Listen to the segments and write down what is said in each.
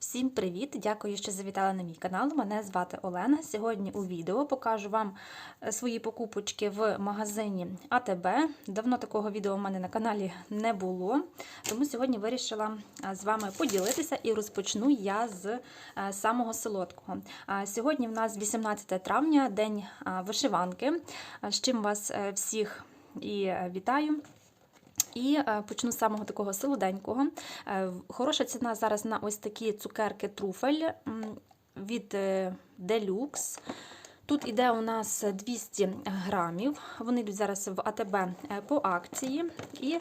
Всім привіт! Дякую, що завітали на мій канал. Мене звати Олена. Сьогодні у відео покажу вам е, свої покупочки в магазині АТБ. Давно такого відео в мене на каналі не було, тому сьогодні вирішила е, з вами поділитися і розпочну я з е, самого солодкого. Сьогодні в нас 18 травня, день вишиванки. З чим вас всіх і вітаю. І е, почну з самого такого солоденького. Е, Хороша ціна зараз на ось такі цукерки труфель від е, Deluxe. Тут іде у нас 200 грамів. Вони йдуть зараз в АТБ по акції. І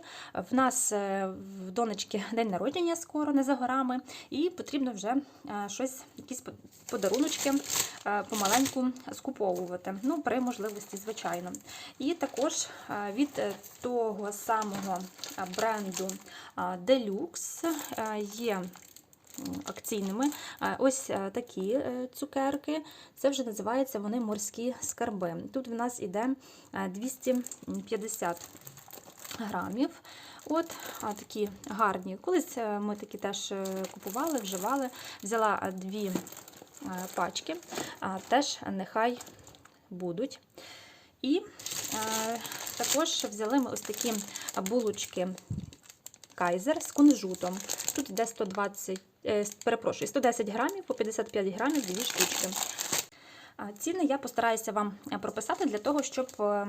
в нас в донечки день народження скоро, не за горами, і потрібно вже щось, якісь по- подаруночки помаленьку скуповувати. Ну, при можливості, звичайно. І також е, від е, того самого е, бренду е, Deluxe е, є акційними е, ось е, такі е, цукерки. Це вже називаються вони морські скарби. Тут в нас іде е, 250 грамів. От такі гарні. Колись е, ми такі теж е, купували, вживали. Взяла е, дві е, пачки, теж нехай будуть. І е, також взяли ми ось такі булочки Кайзер з кунжутом. Тут йде 120, е, перепрошую, 110 грамів по 55 грамів дві штучки. Ціни я постараюся вам е, прописати для того, щоб е,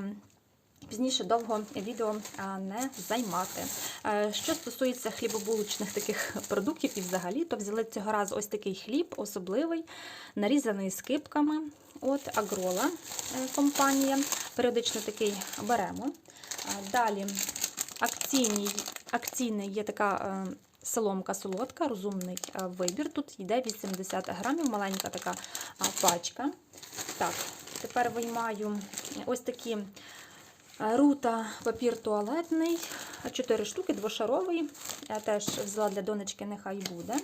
пізніше довго відео не займати. Е, Що стосується хлібобулочних таких продуктів і взагалі, то взяли цього разу ось такий хліб, особливий, нарізаний скипками. От Агрола е, компанія. Періодично такий беремо. Далі акційний, акційний є така е, соломка солодка, розумний е, вибір. Тут йде 80 грамів, маленька така пачка. Так, тепер виймаю ось такі е, рута папір туалетний, 4 штуки, двошаровий. Я теж взяла для донечки, нехай буде.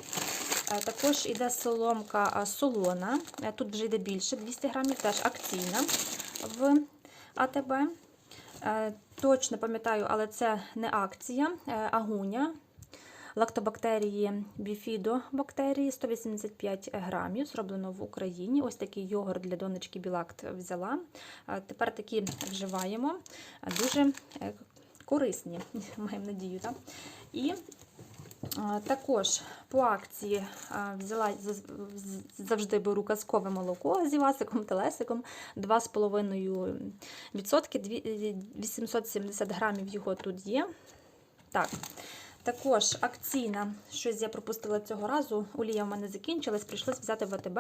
Е, Також йде соломка солона. Е, Тут вже йде більше 200 грамів, теж акційна в АТБ. Е, Точно пам'ятаю, але це не акція, е, агуня. Лактобактерії біфідобактерії 185 грамів, зроблено в Україні. Ось такий йогурт для донечки Білакт взяла. Тепер такі вживаємо. Дуже е, корисні, маємо надію. Так? І Також по акції взяла завжди беру казкове молоко з Івасиком, телесиком 2,5%, 870 грамів його тут є. Так, також акційна, щось я пропустила цього разу. Олія в мене закінчилась, прийшлось взяти в АТБ.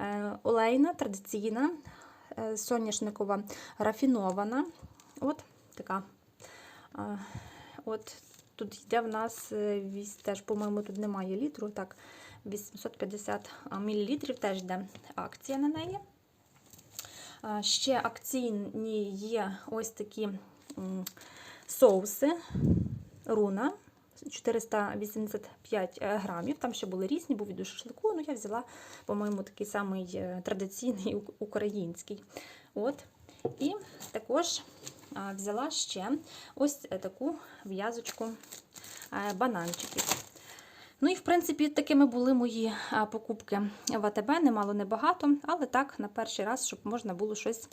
Е, Олейна, традиційна, е, соняшникова, рафінована. От така. От тут йде в нас е, теж, по-моєму, тут немає літру. Так, 850 мл теж йде акція на неї. Ще акційні є ось такі соуси руна. 485 грамів. Там ще були різні, був від шашлику. Ну, я взяла, по-моєму, такий самий е, традиційний український. От. І також взяла ще ось е, таку в'язочку е, бананчиків. Ну і, в принципі, такими були мої покупки в АТБ. Немало, небагато, але так, на перший раз, щоб можна було щось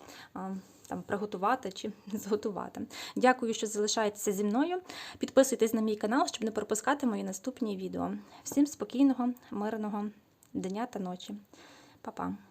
там приготувати чи зготувати. Дякую, що залишаєтеся зі мною. Підписуйтесь на мій канал, щоб не пропускати мої наступні відео. Всім спокійного, мирного дня та ночі. Па-па!